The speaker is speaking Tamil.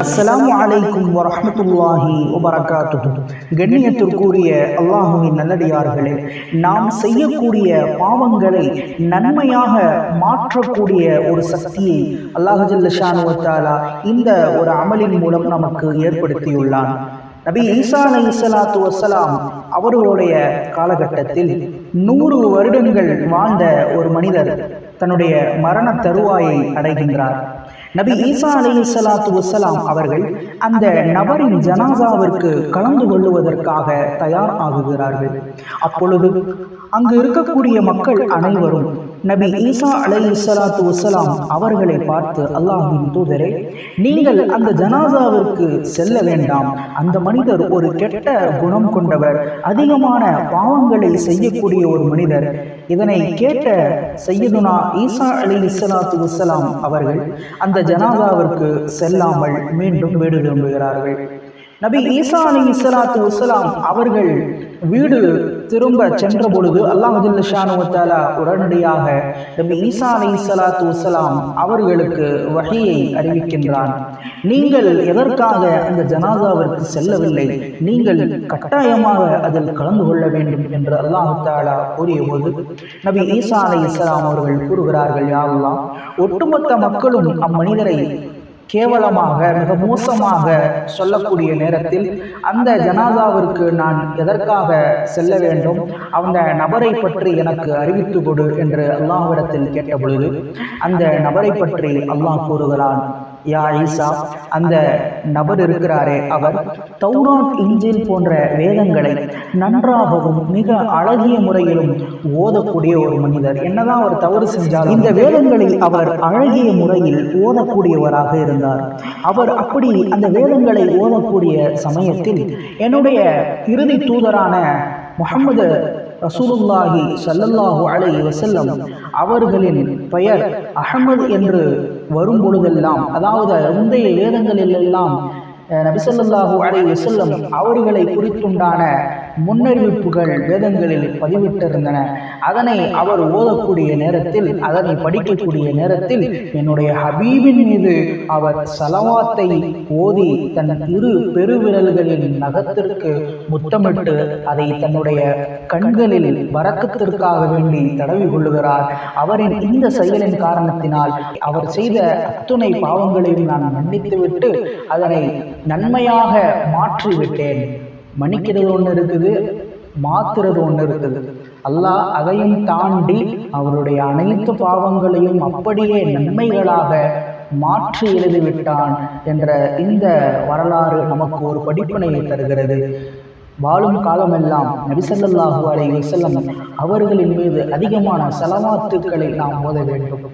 அஸ்ஸலாமு அலைக்கும் வரஹ்மத்துல்லாஹி வபரகாத்துஹு கண்ணியத்திற்குரிய அல்லாஹுவின் நல்லடியார்களே நாம் செய்யக்கூடிய பாவங்களை நன்மையாக மாற்றக்கூடிய ஒரு சக்தியை அல்லாஹு ஜல்ல இந்த ஒரு அமலின் மூலம் நமக்கு ஏற்படுத்தியுள்ளான். நபி ஈசா அலி சலாத்து வசலாம் அவர்களுடைய காலகட்டத்தில் நூறு வருடங்கள் வாழ்ந்த ஒரு மனிதர் தன்னுடைய மரண தருவாயை அடைகின்றார். நபி ஈசா அலி சலாத்து வசலாம் அவர்கள் அந்த நபரின் ஜனாசாவிற்கு கலந்து கொள்ளுவதற்காக தயார் ஆகுகிறார்கள். அப்பொழுது அங்கு இருக்கக்கூடிய மக்கள் அனைவரும் நபி ஈசா அலை சலாத்து வசலாம் அவர்களை பார்த்து அல்லாஹின் தூதரே நீங்கள் அந்த ஜனாசாவிற்கு செல்ல வேண்டாம். அந்த மனிதர் ஒரு கெட்ட குணம் கொண்டவர் அதிகமான பாவங்களை செய்யக்கூடிய ஒரு மனிதர். இதனை கேட்ட சையதுனா ஈசா அலி இஸ்லாத்து வசலாம் அவர்கள் அந்த ஜனாதாவிற்கு செல்லாமல் மீண்டும் வீடு திரும்புகிறார்கள். நபி ஈசா அலி இஸ்லாத்து வசலாம் அவர்கள் வீடு திரும்ப சென்ற பொழுது அல்லாஹுல்ல ஷானுவத்தாலா உடனடியாக நபி ஈசா அலி சலாத்து வலாம் அவர்களுக்கு வகையை அறிவிக்கின்றான். நீங்கள் எதற்காக அந்த ஜனாதாவிற்கு செல்லவில்லை? நீங்கள் கட்டாயமாக அதில் கலந்து கொள்ள வேண்டும் என்று அல்லாஹுத்தாலா கூறிய போது நபி ஈசா அலை இஸ்லாம் அவர்கள் கூறுகிறார்கள் யாரெல்லாம் ஒட்டுமொத்த மக்களும் அம்மனிதரை கேவலமாக மிக மோசமாக சொல்லக்கூடிய நேரத்தில் அந்த ஜனாதாவிற்கு நான் எதற்காக செல்ல வேண்டும்? அந்த நபரை பற்றி எனக்கு அறிவித்து கொடு என்று அல்லாஹ்விடத்தில் கேட்ட பொழுது அந்த நபரை பற்றி அல்லாஹ் கூறுகிறான் யா ஈசா அந்த நபர் இருக்கிறாரே அவர் தௌராத் இஞ்சில் போன்ற வேதங்களை நன்றாகவும் மிக அழகிய முறையிலும் ஓதக்கூடிய ஒரு மனிதர். என்னதான் அவர் தவறு செஞ்சால் இந்த வேதங்களை அவர் அழகிய முறையில் ஓதக்கூடியவராக இருந்தார். அவர் அப்படி அந்த வேதங்களை ஓதக்கூடிய சமயத்தில் என்னுடைய இறுதி தூதரான முகமது ரசூலுல்லாஹி சல்லல்லாஹு அலை வசல்லம் அவர்களின் பெயர் அகமது என்று வரும் பொழுதெல்லாம் அதாவது முந்தைய வேதங்களில் எல்லாம் நபிசல்லாஹூ அலை வசல்லம் அவர்களை குறித்துண்டான முன்னறிவிப்புகள் வேதங்களில் பதிவிட்டிருந்தன. அதனை அவர் ஓதக்கூடிய நேரத்தில் அதனை படிக்கக்கூடிய நேரத்தில் என்னுடைய ஹபீபின் மீது அவர் சலவாத்தை ஓதி தன் இரு பெருவிரல்களின் நகத்திற்கு முத்தமிட்டு அதை தன்னுடைய கண்களில் வரக்கத்திற்காக வேண்டி தடவி கொள்ளுகிறார். அவரின் இந்த செயலின் காரணத்தினால் அவர் செய்த அத்துணை பாவங்களையும் நான் மன்னித்துவிட்டு அதனை நன்மையாக மாற்றிவிட்டேன். மன்னிக்கிறது ஒன்று இருக்குது மாத்துறது ஒன்று இருக்குது. அல்லாஹ் அதையும் தாண்டி அவருடைய அனைத்து பாவங்களையும் அப்படியே நன்மைகளாக மாற்றி எழுதிவிட்டான் என்ற இந்த வரலாறு நமக்கு ஒரு படிப்பினையை தருகிறது. வாழும் காலமெல்லாம் நபிசல்லாஹு அலை வசல்லம் அவர்களின் மீது அதிகமான செலவாத்துக்களை நாம் ஓத வேண்டும்.